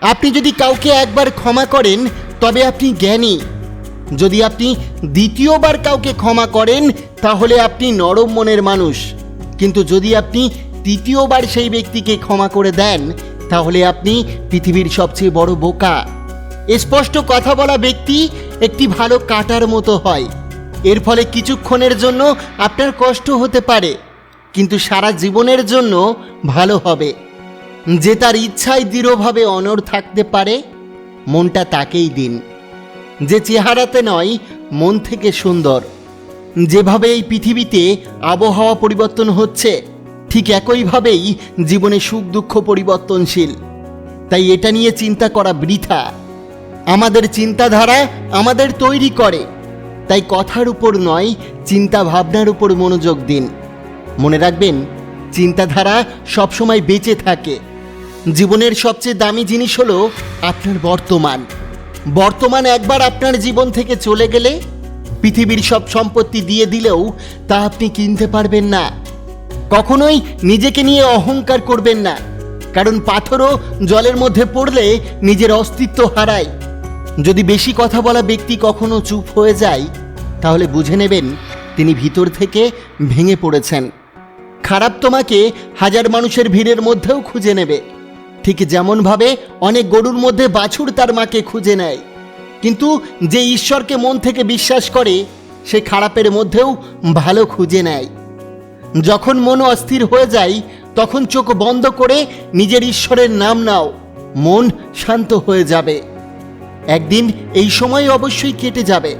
আপনি যদি কাউকে একবার ক্ষমা করেন, তবে আপনি জ্ঞানী। যদি আপনি দ্বিতীয়বার কাউকে ক্ষমা করেন, তাহলে আপনি নরম মনের মানুষ। কিন্তু যদি আপনি তৃতীয়বার সেই ব্যক্তিকে ক্ষমা করে দেন, তাহলে আপনি পৃথিবীর সবচেয়ে বড় বোকা। স্পষ্ট কথা বলা ব্যক্তি একটি ভালো কাটার মতো হয়। এর ফলে কিছুক্ষণের জন্য আপনার কষ্ট হতে পারে, কিন্তু সারা জীবনের জন্য ভালো হবে। যে তার ইচ্ছায় দৃঢ়ভাবে অনর থাকতে পারে, মনটা তাকেই দিন। যে চেহারাতে নয়, মন থেকে সুন্দর। যেভাবে এই পৃথিবীতে আবহাওয়া পরিবর্তন হচ্ছে, ঠিক একইভাবেই জীবনে সুখ দুঃখ পরিবর্তনশীল। তাই এটা নিয়ে চিন্তা করা বৃথা। আমাদের চিন্তাধারা আমাদের তৈরি করে। তাই কথার উপর নয় চিন্তা ভাবনার উপর মনোযোগ দিন। মনে রাখবেন, চিন্তাধারা সবসময় বেঁচে থাকে। জীবনের সবচেয়ে দামি জিনিস হলো আপনার বর্তমান। বর্তমান একবার আপনার জীবন থেকে চলে গেলে পৃথিবীর সব সম্পত্তি দিয়ে দিলেও তা আপনি কিনতে পারবেন না। কখনোই নিজেকে নিয়ে অহংকার করবেন না, কারণ পাথরও জলের মধ্যে পড়লে নিজের অস্তিত্ব হারায়। যদি বেশি কথা বলা ব্যক্তি কখনো চুপ হয়ে যায়, তাহলে বুঝে নেবেন তিনি ভিতর থেকে ভেঙে পড়েছেন। খারাপ তোমাকে হাজার মানুষের ভিড়ের মধ্যেও খুঁজে নেবে। ঠিক যেমনভাবে অনেক গরুর মধ্যে বাছুর তার মাকে খুঁজে নেয়। কিন্তু যে ঈশ্বরকে মন থেকে বিশ্বাস করে, সে খারাপের মধ্যেও ভালো খুঁজে নেয়। যখন মন অস্থির হয়ে যায়, তখন চোখ বন্ধ করে নিজের ঈশ্বরের নাম নাও, মন শান্ত হয়ে যাবে। একদিন এই সময় অবশ্যই কেটে যাবে।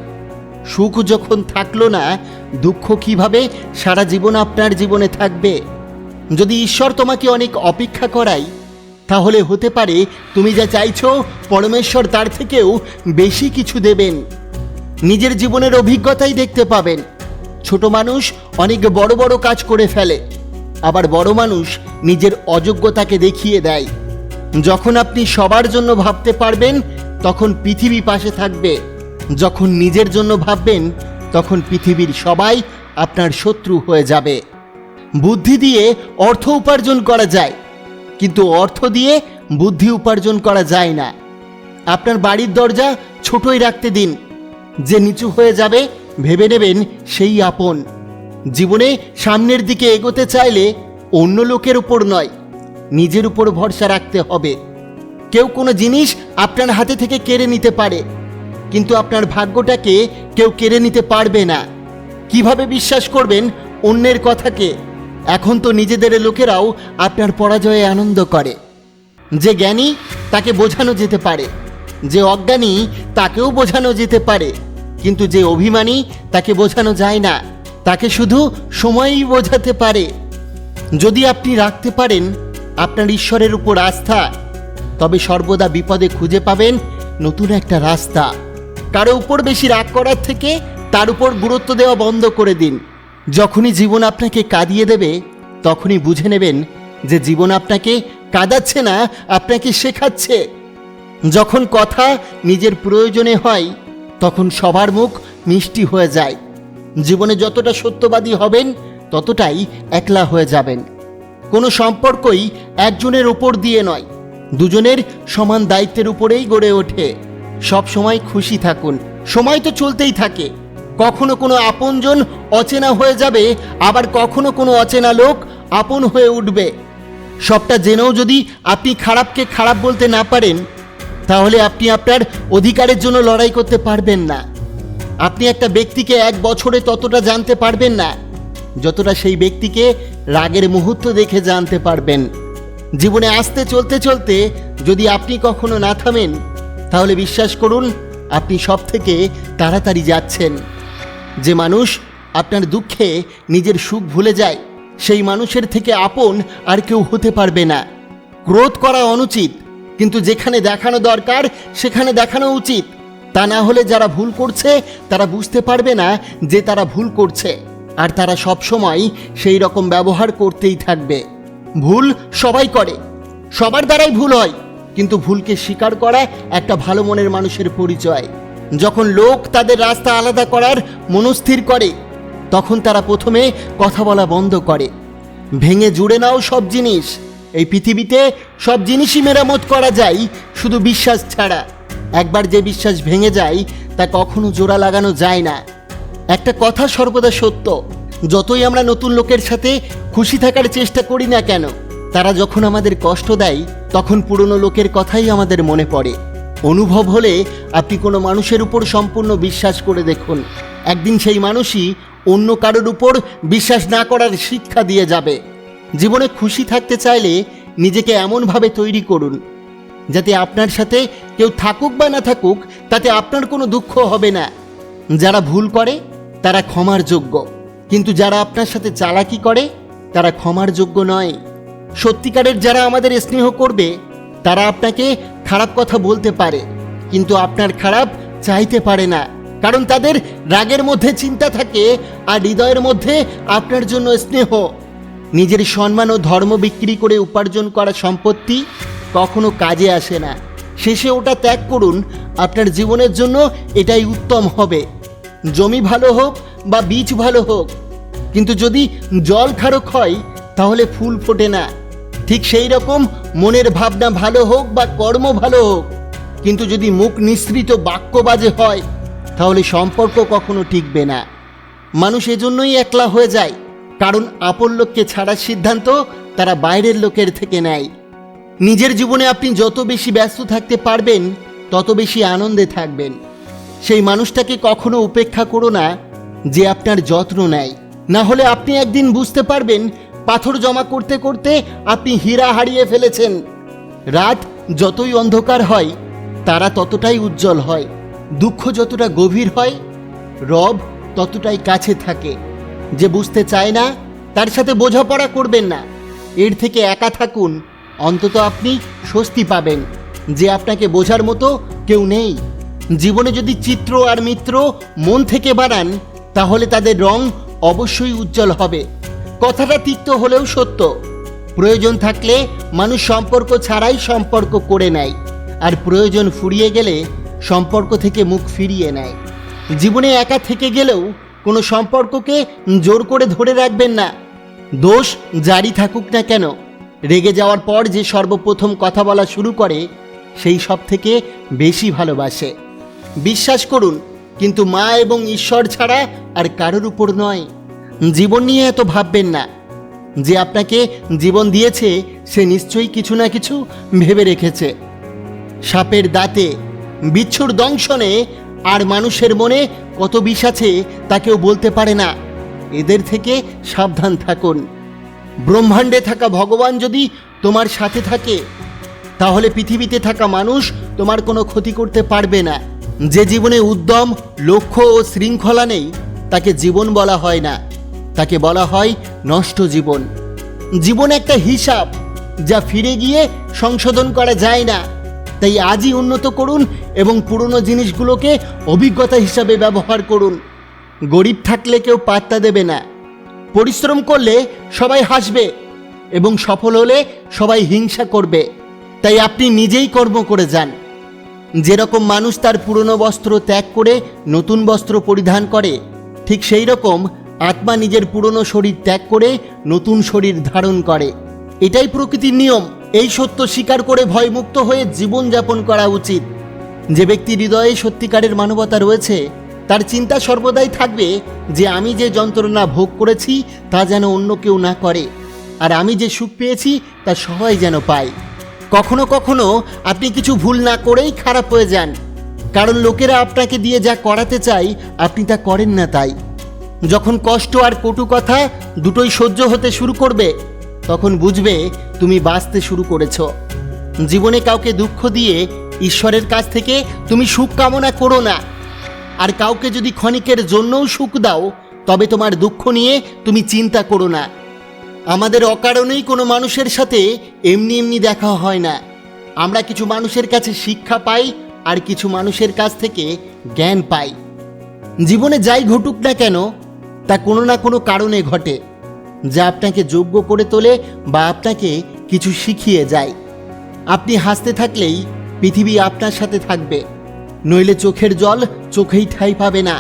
সুখ যখন থাকল না, দুঃখ কীভাবে সারা জীবন আপনার জীবনে থাকবে? যদি ঈশ্বর তোমাকে অনেক অপেক্ষা করায় তাহলে হতে পারে তুমি যা চাইছ, পরমেশ্বর তার থেকেও বেশি কিছু দেবেন। নিজের জীবনের অভিজ্ঞতাই দেখতে পাবেন। ছোট মানুষ অনেক বড় বড় কাজ করে ফেলে, আবার বড় মানুষ নিজের অযোগ্যতাকে দেখিয়ে দেয়। যখন আপনি সবার জন্য ভাবতে পারবেন, তখন পৃথিবী পাশে থাকবে। যখন নিজের জন্য ভাববেন, তখন পৃথিবীর সবাই আপনার শত্রু হয়ে যাবে। বুদ্ধি দিয়ে অর্থ উপার্জন করা যায়। কিন্তু অর্থ দিয়ে বুদ্ধি উপার্জন করা যায় না। আপনার বাড়ির দরজা ছোটই রাখতে দিন। যে নিচু হয়ে যাবে, ভেবে নেবেন সেই আপন। জীবনে সামনের দিকে এগোতে চাইলে অন্য লোকের উপর নয়, নিজের উপর ভরসা রাখতে হবে। কেউ কোনো জিনিস আপনার হাতে থেকে কেড়ে নিতে পারে, কিন্তু আপনার ভাগ্যটাকে কেউ কেড়ে নিতে পারবে না। কীভাবে বিশ্বাস করবেন অন্যের কথাকে? এখন তো নিজেদের লোকেরাও আপনার পরাজয়ে আনন্দ করে। যে জ্ঞানী তাকে বোঝানো যেতে পারে, যে অজ্ঞানী তাকেও বোঝানো যেতে পারে, কিন্তু যে অভিমানী তাকে বোঝানো যায় না, তাকে শুধু সময়ই বোঝাতে পারে। যদি আপনি রাখতে পারেন আপনার ঈশ্বরের উপর আস্থা, তবে সর্বদা বিপদে খুঁজে পাবেন নতুন একটা রাস্তা। কারও উপর বেশি রাগ করার থেকে তার উপর গুরুত্ব দেওয়া বন্ধ করে দিন। যখনই জীবন আপনাকে কাঁদিয়ে দেবে, তখনই বুঝে নেবেন যে জীবন আপনাকে কাঁদাচ্ছে না, আপনাকে শেখাচ্ছে। যখন কথা নিজের প্রয়োজনে হয়, তখন সবার মুখ মিষ্টি হয়ে যায়। জীবনে যতটা সত্যবাদী হবেন, ততটাই একলা হয়ে যাবেন। কোনো সম্পর্কই একজনের ওপর দিয়ে নয়, দুজনের সমান দায়িত্বের উপরেই গড়ে ওঠে। সব সময় খুশি থাকুন। সময় তো চলতেই থাকে। কখনো কোনো আপনজন অচেনা হয়ে যাবে, আবার কখনো কোনো অচেনা লোক আপন হয়ে উঠবে। সবটা জেনেও যদি আপনি খারাপকে খারাপ বলতে না পারেন, তাহলে আপনি আপনার অধিকারের জন্য লড়াই করতে পারবেন না। আপনি একটা ব্যক্তিকে এক বছরে ততটা জানতে পারবেন না, যতটা সেই ব্যক্তিকে রাগের মুহূর্ত দেখে জানতে পারবেন। জীবনে আসতে চলতে চলতে যদি আপনি কখনো না থামেন, তাহলে বিশ্বাস করুন, আপনি সব থেকে তাড়াতাড়ি যাচ্ছেন। যে মানুষ আপনার দুঃখে নিজের সুখ ভুলে যায়, সেই মানুষের থেকে আপন আর কেউ হতে পারবে না। ক্রোধ করা অনুচিত, কিন্তু যেখানে দেখানো দরকার, সেখানে দেখানো উচিত। তা না হলে যারা ভুল করছে, তারা বুঝতে পারবে না যে তারা ভুল করছে। আর তারা সব সময় সেই রকম ব্যবহার করতেই থাকবে। ভুল সবাই করে, সবার দ্বারাই ভুল হয়, কিন্তু ভুলকে স্বীকার করা একটা ভালো মনের মানুষের পরিচয়। যখন লোক তাদের রাস্তা আলাদা করার মনস্থির করে, তখন তারা প্রথমে কথা বলা বন্ধ করে। ভেঙে জুড়ে নাও সব জিনিস। এই পৃথিবীতে সব জিনিসই মেরামত করা যায়, শুধু বিশ্বাস ছাড়া। একবার যে বিশ্বাস ভেঙে যায়, তা কখনো জোড়া লাগানো যায় না। একটা কথা সর্বদা সত্য, যতই আমরা নতুন লোকের সাথে খুশি থাকার চেষ্টা করি না কেন, তারা যখন আমাদের কষ্ট দেয়, তখন পুরনো লোকের কথাই আমাদের মনে পড়ে। অনুভব হলে আপনি কোনো মানুষের উপর সম্পূর্ণ বিশ্বাস করে দেখুন। একদিন সেই মানুষই অন্য কারোর উপর বিশ্বাস না করার শিক্ষা দিয়ে যাবে। জীবনে খুশি থাকতে চাইলে নিজেকে এমনভাবে তৈরি করুন, যাতে আপনার সাথে কেউ থাকুক বা না থাকুক, তাতে আপনার কোনো দুঃখ হবে না। যারা ভুল করে, তারা ক্ষমার যোগ্য। কিন্তু যারা আপনার সাথে চালাকি করে, তারা ক্ষমার যোগ্য নয়। সত্যিকারের যারা আমাদের স্নেহ করবে, তারা আপনাকে খারাপ কথা বলতে পারে, কিন্তু আপনার খারাপ চাইতে পারে না। কারণ তাদের রাগের মধ্যে চিন্তা থাকে আর হৃদয়ের মধ্যে আপনার জন্য স্নেহ। নিজের সম্মান ও ধর্ম বিক্রি করে উপার্জন করা সম্পত্তি কখনো কাজে আসে না। শেষে ওটা ত্যাগ করুন, আপনার জীবনের জন্য এটাই উত্তম হবে। জমি ভালো হোক বা বীজ ভালো হোক, কিন্তু যদি জল খারক হয়, তাহলে ফুল ফোটে না। ঠিক সেই রকম মনের ভাবনা ভালো হোক বা কর্ম ভালো হোক, কিন্তু যদি মুখ নিঃসৃত বাক্য বাজে হয়, তাহলে সম্পর্ক কখনো টিকবে না। মানুষ এজন্যই একলা হয়ে যায়, কারণ আপন লোককে ছাড়ার সিদ্ধান্ত তারা বাইরের লোকের থেকে নেয়। নিজের জীবনে আপনি যত বেশি ব্যস্ত থাকতে পারবেন, তত বেশি আনন্দে থাকবেন। সেই মানুষটাকে কখনো উপেক্ষা করো না যে আপনার যত্ন নেয়। না হলে আপনি একদিন বুঝতে পারবেন পাথর জমা করতে করতে আপনি হীরা হারিয়ে ফেলেছেন। রাত যতই অন্ধকার হয়, তারা ততটাই উজ্জ্বল হয়। দুঃখ যতটা গভীর হয়, রব ততটাই কাছে থাকে। যে বুঝতে চায় না, তার সাথে বোঝাপড়া করবেন না। এর থেকে একা থাকুন, অন্তত আপনি স্বস্তি পাবেন। যে আপনাকে বোঝার মতো কেউ নেই। জীবনে যদি চিত্র আর মিত্র মন থেকে বানান তাহলে তাদের রং অবশ্যই উজ্জ্বল হবে। কথাটা তিক্ত হলেও সত্য। প্রয়োজন থাকলে মানুষ সম্পর্ক ছাড়াই সম্পর্ক করে নেয়, আর প্রয়োজন ফুরিয়ে গেলে সম্পর্ক থেকে মুখ ফিরিয়ে নেয়। জীবনে একা থেকে গেলেও কোনো সম্পর্ককে জোর করে ধরে রাখবেন না। দোষ জারি থাকুক না কেন, রেগে যাওয়ার পর যে সর্বপ্রথম কথা বলা শুরু করে, সেই সব থেকে বেশি ভালোবাসে। বিশ্বাস করুন, কিন্তু মা এবং ঈশ্বর ছাড়া আর কারোর উপর নয়। জীবন নিয়ে এত ভাববেন না। যে আপনাকে জীবন দিয়েছে, সে নিশ্চয়ই কিছু না কিছু ভেবে রেখেছে। সাপের দাঁতে, বিচ্ছুর দংশনে, আর মানুষের মনে কত বিষ আছে তা কেউ বলতে পারে না। এদের থেকে সাবধান থাকুন। ব্রহ্মাণ্ডে থাকা ভগবান যদি তোমার সাথে থাকে, তাহলে পৃথিবীতে থাকা মানুষ তোমার কোনো ক্ষতি করতে পারবে না। যে জীবনে উদ্যম, লক্ষ্য ও শৃঙ্খলা নেই, তাকে জীবন বলা হয় না। তাকে বলা হয় নষ্ট জীবন। জীবন একটা হিসাব যা ফিরে গিয়ে সংশোধন করা যায় না। তাই আজই উন্নত করুন এবং পুরনো জিনিসগুলোকে অভিজ্ঞতা হিসাবে ব্যবহার করুন। গরিব থাকলে কেউ পাত্তা দেবে না। পরিশ্রম করলে সবাই হাসবে এবং সফল হলে সবাই হিংসা করবে। তাই আপনি নিজেই কর্ম করে যান। যেরকম মানুষ তার পুরনো বস্ত্র ত্যাগ করে নতুন বস্ত্র পরিধান করে, ঠিক সেই রকম আত্মা নিজের পুরনো শরীর ত্যাগ করে নতুন শরীর ধারণ করে। এটাই প্রকৃতির নিয়ম। এই সত্য স্বীকার করে ভয়মুক্ত হয়ে জীবনযাপন করা উচিত। যে ব্যক্তি হৃদয়ে সত্যিকারের মানবতা রয়েছে, তার চিন্তা সর্বদাই থাকবে যে আমি যে যন্ত্রণা ভোগ করেছি, তা যেন অন্য কেউ না করে। আর আমি যে সুখ পেয়েছি, তা সবাই যেন পায়। কখনো কখনো আপনি কিছু ভুল না করেই খারাপ হয়ে যান। কারণ লোকেরা আপনাকে দিয়ে যা করাতে চাই আপনি তা করেন না তাই। যখন কষ্ট আর কটু কথা দুটোই সহ্য হতে শুরু করবে, তখন বুঝবে তুমি বাঁচতে শুরু করেছ। জীবনে কাউকে দুঃখ দিয়ে ঈশ্বরের কাছ থেকে তুমি সুখ কামনা করো না। আর কাউকে যদি ক্ষণিকের জন্যও সুখ দাও, তবে তোমার দুঃখ নিয়ে তুমি চিন্তা করো না। আমাদের অকারণেই কোনো মানুষের সাথে এমনি এমনি দেখা হয় না। আমরা কিছু মানুষের কাছে শিক্ষা পাই আর কিছু মানুষের কাছ থেকে জ্ঞান পাই। জীবনে যাই ঘটুক না কেন তা কোনো না কোনো কারণে ঘটে, যা আপনাকে যোগ্য করে তোলে বা আপনাকে কিছু শিখিয়ে যায়। আপনি হাসতে থাকলেই পৃথিবী আপনার সাথে থাকবে, নইলে চোখের জল চোখেই ঠাই পাবে না।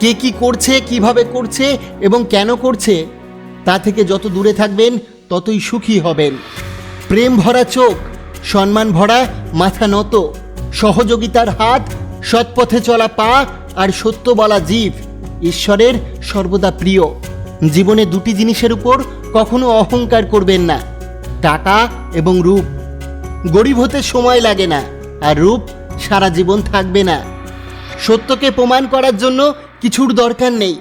কে কি করছে, কীভাবে করছে এবং কেন করছে, তা থেকে যত দূরে থাকবেন, ততই সুখী হবেন। প্রেম ভরা চোখ, সম্মান ভরা মাথা নত, সহযোগিতার হাত, সৎপথে চলা পা আর সত্য বলা জীব ঈশ্বরের সর্বদা প্রিয়। জীবনে দুটি জিনিসের উপর কখনো অহংকার করবেন না, টাকা এবং রূপ। গরিব হতে সময় লাগে না, আর রূপ সারা জীবন থাকবে না। সত্যকে প্রমাণ করার জন্য কিছুর দরকার নেই।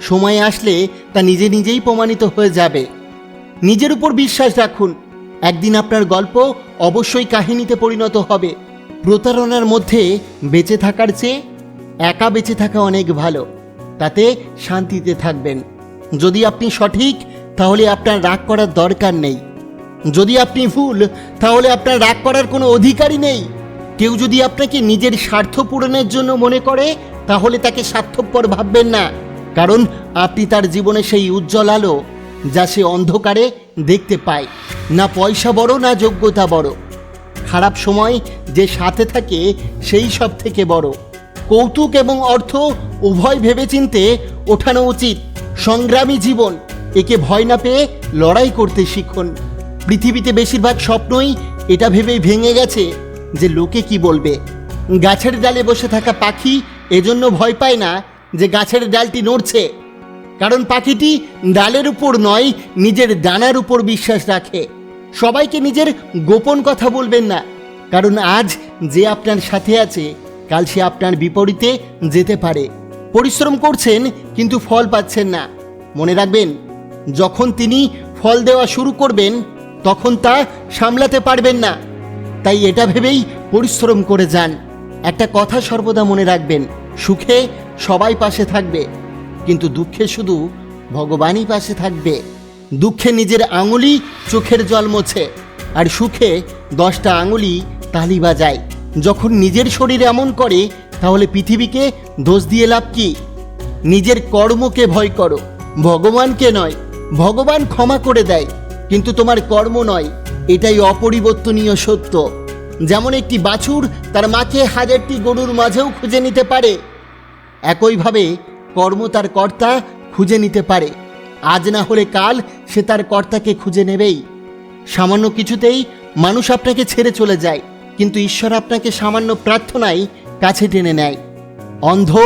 সময় আসলে তা নিজে নিজেই প্রমাণিত হয়ে যাবে। নিজের উপর বিশ্বাস রাখুন, একদিন আপনার গল্প অবশ্যই কাহিনীতে পরিণত হবে। প্রতারণার মধ্যে বেঁচে থাকার চেয়ে একা বেঁচে থাকা অনেক ভালো। তাতে শান্তিতে থাকবেন। যদি আপনি সঠিক, তাহলে আপনার রাগ করার দরকার নেই। যদি আপনি ভুল, তাহলে আপনার রাগ করার কোনো অধিকারই নেই। কেউ যদি আপনাকে নিজের স্বার্থ পূরণের জন্য মনে করে, তাহলে তাকে স্বার্থপর ভাববেন না। কারণ আপনি তার জীবনে সেই উজ্জ্বল আলো, যা সে অন্ধকারে দেখতে পায়। না পয়সা বড়, না যোগ্যতা বড়। খারাপ সময় যে সাথে থাকে, সেই সব থেকে বড়। কৌতুক এবং অর্থ উভয় ভেবেচিন্তে ওঠানো উচিত। সংগ্রামী জীবন, একে ভয় না পেয়ে লড়াই করতে শিখুন। পৃথিবীতে বেশিরভাগ স্বপ্নই এটা ভেবেই ভেঙে গেছে যে লোকে কি বলবে। গাছের ডালে বসে থাকা পাখি এজন্য ভয় পায় না যে গাছের ডালটি নড়ছে। কারণ পাখিটি ডালের উপর নয়, নিজের ডানার উপর বিশ্বাস রাখে। সবাইকে নিজের গোপন কথা বলবেন না, কারণ আজ যে আপনার সাথে আছে কাল সে আপনার বিপরীতে যেতে পারে। পরিশ্রম করছেন, কিন্তু ফল পাচ্ছেন না। মনে রাখবেন, যখন তিনি ফল দেওয়া শুরু করবেন, তখন তা সামলাতে পারবেন না। তাই এটা ভেবেই পরিশ্রম করে যান। একটা কথা সর্বদা মনে রাখবেন, সুখে সবাই পাশে থাকবে, কিন্তু দুঃখে শুধু ভগবানই পাশে থাকবে। দুঃখে নিজের আঙুলি চোখের জল মোছে, আর সুখে দশটা আঙুলি তালি বাজায়। যখন নিজের শরীর এমন করে, তাহলে পৃথিবীকে দোষ দিয়ে লাভ কি? নিজের কর্মকে ভয় করো। ভগবানকে নয়, ভগবান ক্ষমা করে দেয়। কিন্তু তোমার কর্ম নয়, এটাই অপরিবর্তনীয় সত্য। যেমন একটি বাছুর তার মাকে হাজারটি গরুর মাঝেও খুঁজে নিতে পারে, একইভাবে কর্ম তার কর্তা খুঁজে নিতে পারে। আজ না হলে কাল সে তার কর্তাকে খুঁজে নেবেই। সামান্য কিছুতেই মানুষ আপনাকে ছেড়ে চলে যায়। কিন্তু ঈশ্বর আপনাকে সামান্য প্রার্থনায় কাছে টেনে নেয়। অন্ধ,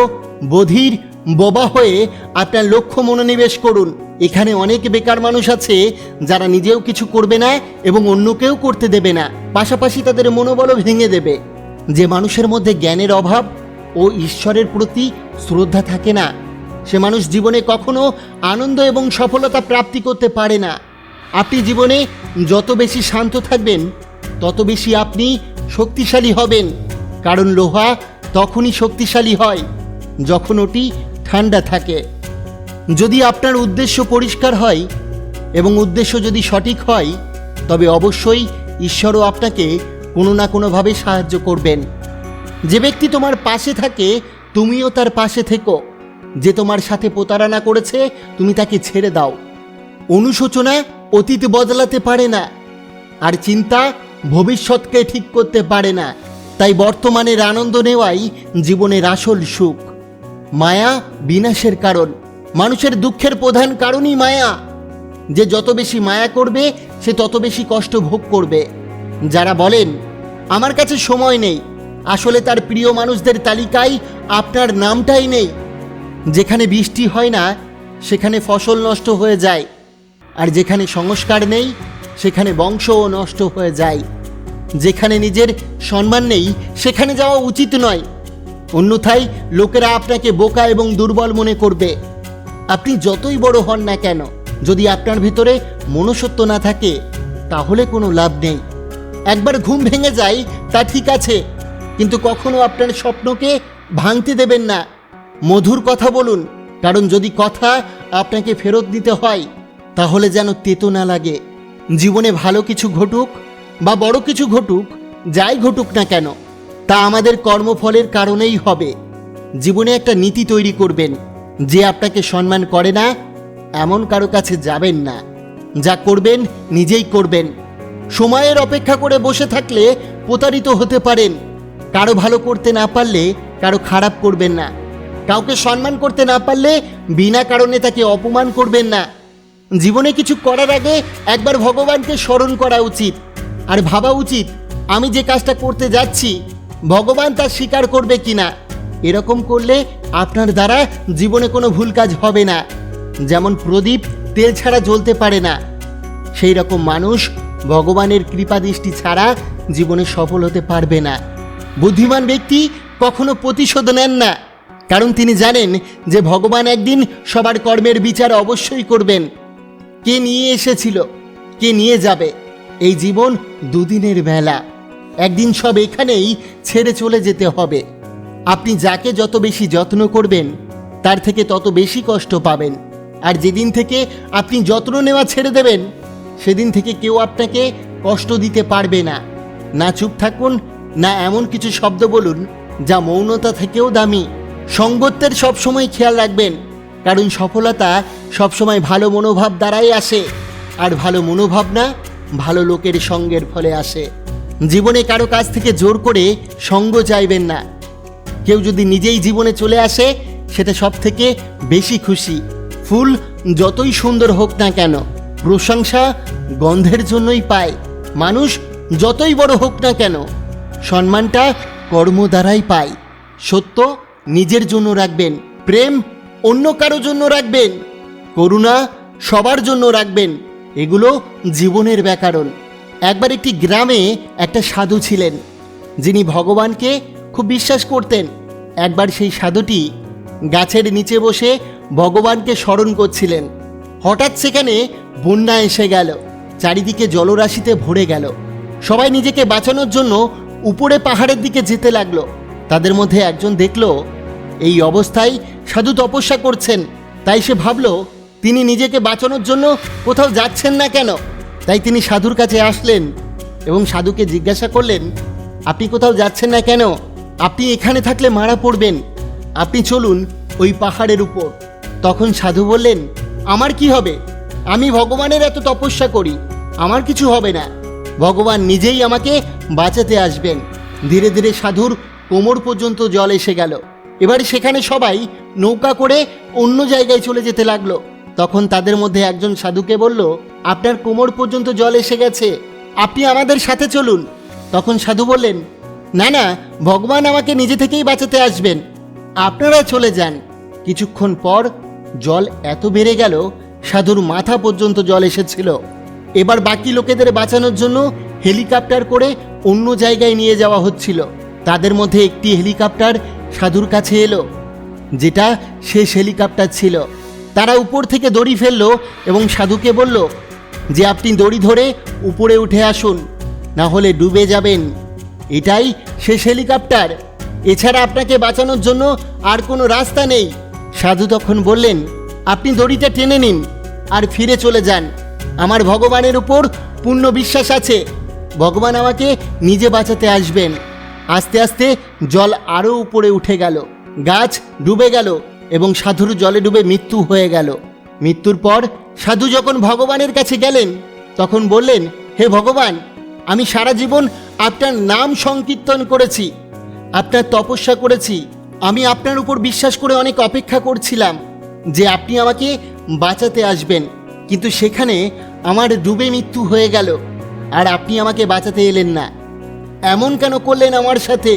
বধির, বোবা হয়ে আপনার লক্ষ্য মনোনিবেশ করুন। এখানে অনেক বেকার মানুষ আছে যারা নিজেও কিছু করবে না এবং অন্যকেও করতে দেবে না। পাশাপাশি তাদের মনোবলও ভেঙে দেবে। যে মানুষের মধ্যে জ্ঞানের অভাব ও ঈশ্বরের প্রতি শ্রদ্ধা থাকে না, সে মানুষ জীবনে কখনো আনন্দ এবং সফলতা প্রাপ্তি করতে পারে না। আপনি জীবনে যত বেশি শান্ত থাকবেন, তত বেশি আপনি শক্তিশালী হবেন। কারণ লোহা তখনই শক্তিশালী হয়, যখন ওটি ঠান্ডা থাকে। যদি আপনার উদ্দেশ্য পরিষ্কার হয় এবং উদ্দেশ্য যদি সঠিক হয়, তবে অবশ্যই ঈশ্বরও আপনাকে কোনো না কোনোভাবে সাহায্য করবেন। যে ব্যক্তি তোমার পাশে থাকে, তুমিও তার পাশে থেকো। যে তোমার সাথে প্রতারণা করেছে, তুমি তাকে ছেড়ে দাও। অনুশোচনা অতীত বদলাতে পারে না। আর চিন্তা ভবিষ্যৎকে ঠিক করতে পারে না। তাই বর্তমানের আনন্দ নেওয়াই জীবনের আসল সুখ। মায়া বিনাশের কারণ। মানুষের দুঃখের প্রধান কারণই মায়া। যে যত বেশি মায়া করবে, সে তত বেশি কষ্ট ভোগ করবে। যারা বলেন, আমার কাছে সময় নেই। আসলে তার প্রিয় মানুষদের তালিকায় আপনার নামটাই নেই। যেখানে বৃষ্টি হয় না, সেখানে ফসল নষ্ট হয়ে যায়। আর যেখানে সংস্কার নেই সেখানে বংশও নষ্ট হয়ে যায়। যেখানে নিজের সম্মান নেই, সেখানে যাওয়া উচিত নয়। অন্যথায় লোকেরা আপনাকে বোকা এবং দুর্বল মনে করবে। আপনি যতই বড় হন না কেন, যদি আপনার ভিতরে মনুষ্যত্ব না থাকে, তাহলে কোনো লাভ নেই। একবার ঘুম ভেঙে যায়, তা ঠিক আছে, কিন্তু কখনো আপনার স্বপ্নকে ভাঙতে দেবেন না। মধুর কথা বলুন, কারণ যদি কথা আপনাকে ফেরত দিতে হয়, তাহলে যেন তেতো না লাগে। জীবনে ভালো কিছু ঘটুক বা বড় কিছু ঘটুক, যাই ঘটুক না কেন, তা আমাদের কর্মফলের কারণেই হবে। জীবনে একটা নীতি তৈরি করবেন, যে আপনাকে সম্মান করে না, এমন কারও কাছে যাবেন না। যা করবেন, নিজেই করবেন। সময়ের অপেক্ষা করে বসে থাকলে প্রতারিত হতে পারেন। কারও ভালো করতে না পারলে কারও খারাপ করবেন না। কাউকে সম্মান করতে না পারলে বিনা কারণে তাকে অপমান করবেন না। জীবনে কিছু করার আগে একবার ভগবানকে স্মরণ করা উচিত। আর ভাবা উচিত, আমি যে কাজটা করতে যাচ্ছি, ভগবান তা স্বীকার করবে কিনা? এরকম করলে আপনার দ্বারা জীবনে কোনো ভুল কাজ হবে না। যেমন প্রদীপ তেল ছাড়া জ্বলতে পারে না। সেই রকম মানুষ ভগবানের কৃপা দৃষ্টি ছাড়া জীবনে সফল হতে পারবে না। বুদ্ধিমান ব্যক্তি কখনো প্রতিশোধ নেন না। কারণ তিনি জানেন যে ভগবান একদিন সবার কর্মের বিচার অবশ্যই করবেন। কে নিয়ে এসেছিল? কে নিয়ে যাবে? এই জীবন দুদিনের বেলা। একদিন সব এখানেই ছেড়ে চলে যেতে হবে। আপনি যাকে যত বেশি যত্ন করবেন, তার থেকে তত বেশি কষ্ট পাবেন। আর যেদিন থেকে আপনি যত্ন নেওয়া ছেড়ে দেবেন, সেদিন থেকে কেউ আপনাকে কষ্ট দিতে পারবে না। না চুপ থাকুন, না এমন কিছু শব্দ বলুন, যা মৌনতা থেকেও দামি। সঙ্গত্বের সবসময় খেয়াল রাখবেন। কারণ সফলতা সবসময় ভালো মনোভাব দ্বারাই আসে, আর ভালো মনোভাব না ভালো লোকের সঙ্গের ফলে আসে। জীবনে কারও কাছ থেকে জোর করে সঙ্গ চাইবেন না। কেউ যদি নিজেই জীবনে চলে আসে, সেটা সব থেকে বেশি খুশি। ফুল যতই সুন্দর হোক না কেন, প্রশংসা গন্ধের জন্যই পায়। মানুষ যতই বড় হোক না কেন, সম্মানটা কর্ম দ্বারাই পায়। সত্য নিজের জন্য রাখবেন। প্রেম অন্য কারও জন্য রাখবেন, করুণা সবার জন্য রাখবেন, এগুলো জীবনের ব্যাকরণ। একবার একটি গ্রামে একটা সাধু ছিলেন, যিনি ভগবানকে খুব বিশ্বাস করতেন। একবার সেই সাধুটি গাছের নিচে বসে ভগবানকে স্মরণ করছিলেন। হঠাৎ সেখানে বন্যা এসে গেল, চারিদিকে জলরাশিতে ভরে গেল। সবাই নিজেকে বাঁচানোর জন্য উপরে পাহাড়ের দিকে যেতে লাগল। তাদের মধ্যে একজন দেখল এই অবস্থায় সাধু তপস্যা করছেন। তাই সে ভাবল, তিনি নিজেকে বাঁচানোর জন্য কোথাও যাচ্ছেন না কেন? তাই তিনি সাধুর কাছে আসলেন এবং সাধুকে জিজ্ঞাসা করলেন, আপনি কোথাও যাচ্ছেন না কেন? আপনি এখানে থাকলে মারা পড়বেন। আপনি চলুন ওই পাহাড়ের উপর। তখন সাধু বললেন, আমার কি হবে? আমি ভগবানের এত তপস্যা করি, আমার কিছু হবে না। ভগবান নিজেই আমাকে বাঁচাতে আসবেন। ধীরে ধীরে সাধুর কোমর পর্যন্ত জল এসে গেল। এবার সেখানে সবাই নৌকা করে অন্য জায়গায় চলে যেতে লাগল। তখন তাদের মধ্যে একজন সাধুকে বলল, আপনার কোমর পর্যন্ত জল এসে গেছে, আপনি আমাদের সাথে চলুন। তখন সাধু বললেন, না না, ভগবান আমাকে নিজে থেকেই বাঁচাতে আসবেন। আপনারা চলে যান। কিছুক্ষণ পর জল এত বেড়ে গেল, সাধুর মাথা পর্যন্ত জল এসেছিল। এবার বাকি লোকেদের বাঁচানোর জন্য হেলিকপ্টার করে অন্য জায়গায় নিয়ে যাওয়া হচ্ছিল। তাদের মধ্যে একটি হেলিকপ্টার সাধুর কাছে এলো। যেটা শেষ হেলিকপ্টার ছিল। তারা উপর থেকে দড়ি ফেলল এবং সাধুকে বলল, যে আপনি দড়ি ধরে উপরে উঠে আসুন, না হলে ডুবে যাবেন। এটাই শেষ হেলিকপ্টার। এছাড়া আপনাকে বাঁচানোর জন্য আর কোনো রাস্তা নেই। সাধু তখন বললেন, আপনি দড়িটা টেনে নিন আর ফিরে চলে যান। আমার ভগবানের উপর পূর্ণ বিশ্বাস আছে। ভগবান আমাকে নিজে বাঁচাতে আসবেন। আস্তে আস্তে জল আরও উপরে উঠে গেল। গাছ ডুবে গেল এবং সাধুর জলে ডুবে মৃত্যু হয়ে গেল। মৃত্যুর পর সাধু যখন ভগবানের কাছে গেলেন, তখন বললেন, হে ভগবান, আমি সারা জীবন আপনার নাম সংকীর্তন করেছি, আপনার তপস্যা করেছি। আমি আপনার উপর বিশ্বাস করে অনেক অপেক্ষা করছিলাম যে আপনি আমাকে বাঁচাতে আসবেন। কিন্তু সেখানে আমার ডুবে মৃত্যু হয়ে গেল, আর আপনি আমাকে বাঁচাতে এলেন না। এমন কেন করলেন আমার সাথে?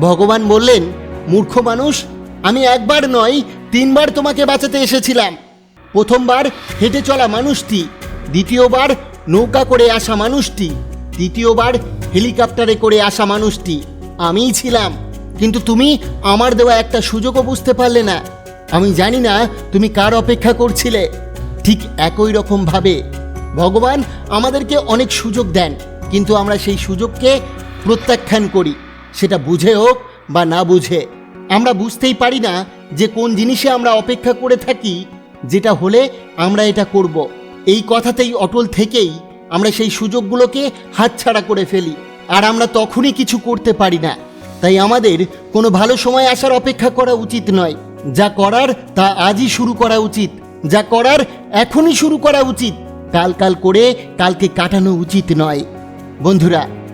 ভগবান বললেন, মূর্খ মানুষ, আমি একবার নয়, তিনবার তোমাকে বাঁচাতে এসেছিলাম। প্রথমবার হেঁটে চলা মানুষটি, দ্বিতীয়বার নৌকা করে আসা মানুষটি, তৃতীয়বার হেলিকপ্টারে করে আসা মানুষটি। আমিই ছিলাম, কিন্তু তুমি আমার দেওয়া একটা সুযোগও বুঝতে পারলে না। আমি জানি না তুমি কার অপেক্ষা করছিলে। ঠিক একই রকম ভাবে ভগবান আমাদেরকে অনেক সুযোগ দেন, কিন্তু আমরা সেই সুযোগকে প্রত্যাখ্যান করি। সেটা বুঝে হোক বা না বুঝে। আমরা বুঝতেই পারি না যে কোন জিনিসে আমরা অপেক্ষা করে থাকি, যেটা হলে আমরা এটা করব। এই কথাতেই অটল থেকেই আমরা সেই সুযোগগুলোকে হাতছাড়া করে ফেলি। আর আমরা তখনই কিছু করতে পারি না। তাই আমাদের কোনো ভালো সময় আসার অপেক্ষা করা উচিত নয়। যা করার তা আজই শুরু করা উচিত। যা করার এখনই শুরু করা উচিত। কাল কাল করে কালকে কাটানো উচিত নয়। বন্ধুরা